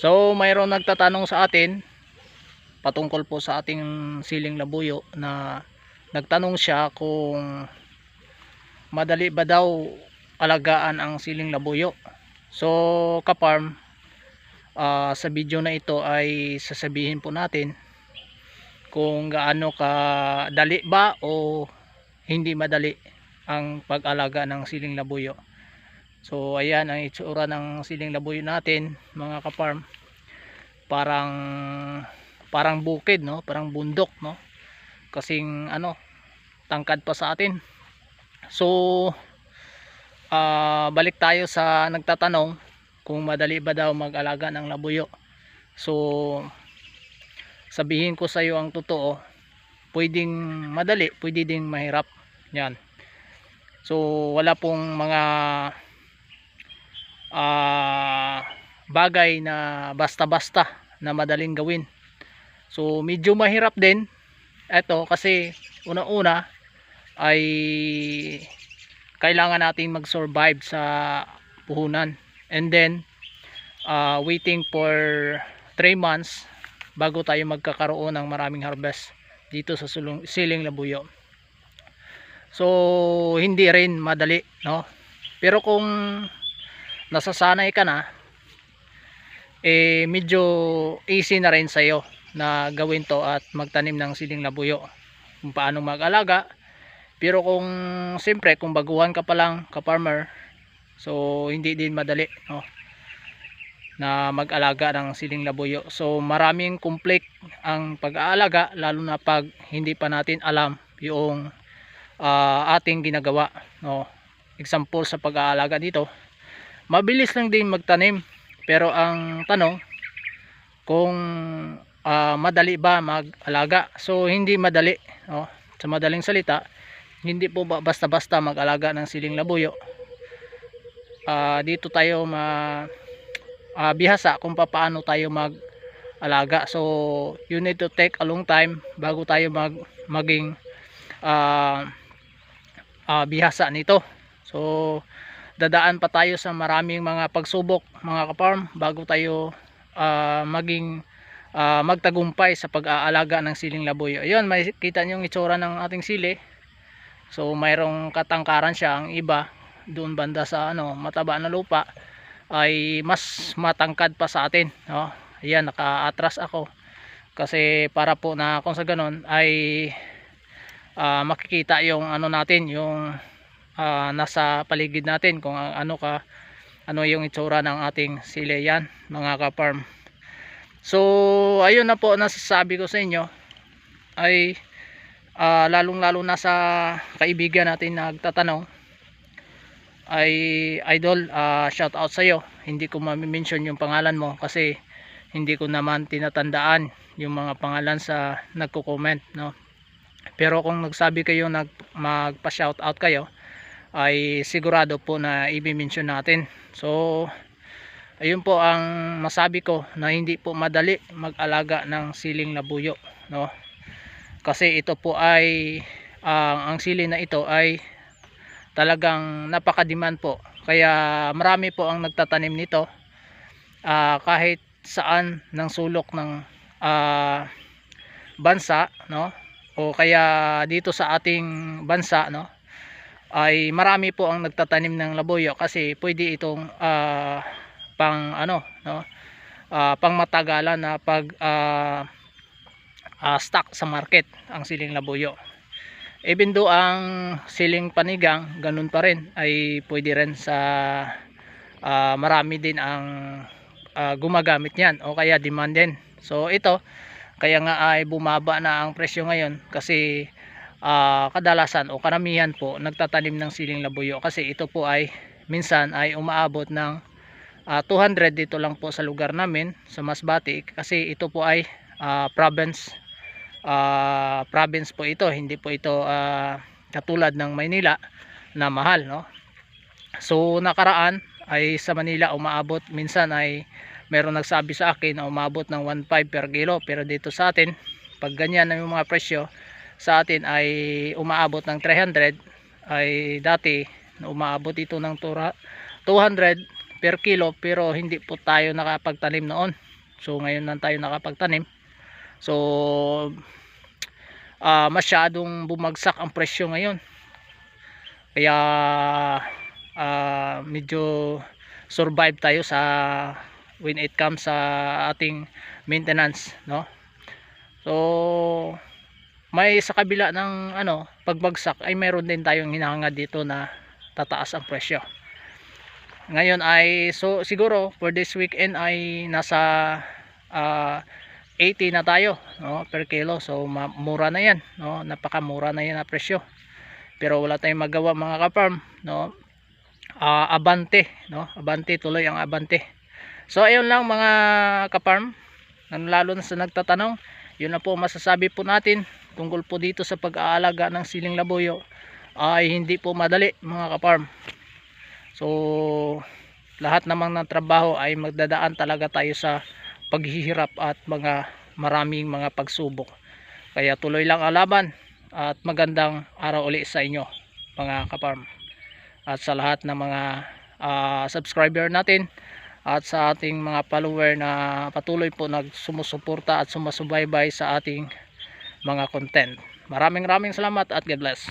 So mayroon nagtatanong sa atin patungkol po sa ating siling labuyo na nagtanong siya kung madali ba daw alagaan ang siling labuyo. So kaparm ah, sa video na ito ay sasabihin po natin kung gaano ka dali ba o hindi madali ang pag-alaga ng siling labuyo. So ayan ang itsura ng siling labuyo natin mga kaparm. Parang parang bukid no, parang bundok no. Kasing ano tangkad pa sa atin. So ah, balik tayo sa nagtatanong kung madali ba daw mag-alaga ng labuyo. So sabihin ko sa iyo ang totoo, pwedeng madali, pwede ding mahirap. Yan. So wala pong mga ah, bagay na basta-basta na madaling gawin. So medyo mahirap din ito kasi una-una ay kailangan nating mag-survive sa puhunan and then uh, waiting for 3 months bago tayo magkakaroon ng maraming harvest dito sa sulong, siling labuyo. So hindi rin madali, no? Pero kung nasasanay ka na eh medyo easy na rin sa iyo na gawin to at magtanim ng siling labuyo. Kung paano mag-alaga. Pero kung siyempre kung baguhan ka pa lang ka-farmer, so hindi din madali, no? na mag-alaga ng siling labuyo. So maraming conflict ang pag-aalaga lalo na pag hindi pa natin alam yung ah, ating ginagawa, no. Example sa pag-aalaga dito, mabilis lang din magtanim. Pero ang tanong kung ah, madali ba mag-alaga? So hindi madali, no. Sa madaling salita, hindi po ba basta-basta mag-alaga ng siling labuyo. Ah, dito tayo ma ah, bihasa kung paano tayo mag alaga so you need to take a long time bago tayo mag maging ah, ah, bihasa nito so dadaan pa tayo sa maraming mga pagsubok mga kaparm bago tayo ah, maging ah, magtagumpay sa pag-aalaga ng siling labuyo ayun makikita nyo yung itsura ng ating sili. So mayroong katangkaran siya. Ang iba doon banda sa ano mataba na lupa ay mas matangkad pa sa atin no? ayan naka-atras ako. Kasi para po na kung sa ganun ay ah, makikita yung ano natin yung ah, nasa paligid natin kung ano ka ano yung itsura ng ating sili yan mga ka-farm. So ayun na po nasasabi ko sa inyo ay ah, lalong lalo na sa kaibigan natin na nagtatanong ay idol uh, shout out sa iyo hindi ko ma-mention yung pangalan mo kasi hindi ko naman tinatandaan yung mga pangalan sa nagko-comment no? Pero kung nagsabi kayo nag magpa shout out kayo ay sigurado po na i-mention natin so ayun po ang masabi ko na hindi po madali mag-alaga ng siling labuyo no kasi ito po ay ah, ang sili na ito ay talagang napaka-demand po. Kaya marami po ang nagtatanim nito. Ah, kahit saan ng sulok ng ah, bansa, no? O kaya dito sa ating bansa, no? Ay marami po ang nagtatanim ng labuyo kasi pwede itong ah, pang ano, no? Ah, pang matagalan na pag ah, ah, stock sa market ang siling labuyo even though ang siling panigang ganun pa rin ay pwede rin sa ah, marami din ang ah, gumagamit niyan o kaya demand din so ito kaya nga ay bumaba na ang presyo ngayon kasi ah, kadalasan o karamihan po nagtatanim ng siling labuyo. Kasi ito po ay minsan ay umaabot ng ah, 200 dito lang po sa lugar namin sa Masbati kasi ito po ay ah, province ah, province po ito. Hindi po ito ah, katulad ng Maynila na mahal no? So nakaraan ay sa Manila umaabot. Minsan ay meron nagsabi sa akin na umabot ng 1.5 per kilo. Pero dito sa atin pag ganyan na yung mga presyo sa atin ay umaabot ng 300 ay dati na umaabot ito ng 200 per kilo pero hindi po tayo nakapagtanim noon. So ngayon lang tayo nakapagtanim. So ah, masyadong bumagsak ang presyo ngayon. Kaya ah, medyo survive tayo sa when it comes sa ating maintenance no? So may sa kabila ng ano pagbagsak ay meron din tayong hinahangad dito na tataas ang presyo. Ngayon ay so siguro for this weekend ay nasa ah, 80 na tayo no per kilo. So mura na yan no napakamura na yan na presyo. Pero wala tayong magawa mga ka-farm no. Ah, abante no abante tuloy ang abante. So ayun lang mga ka-farm. Lalo na sa nagtatanong yun na po masasabi po natin tungkol po dito sa pag-aalaga ng siling labuyo ay hindi po madali mga ka-farm. So lahat namang ng trabaho ay magdadaan talaga tayo sa paghihirap at mga maraming mga pagsubok. Kaya tuloy lang ang laban at magandang araw uli sa inyo mga ka-farm. At sa lahat ng mga ah, subscriber natin at sa ating mga follower na patuloy po nagsumusuporta at sumasubaybay sa ating mga content. Maraming maraming salamat at God bless.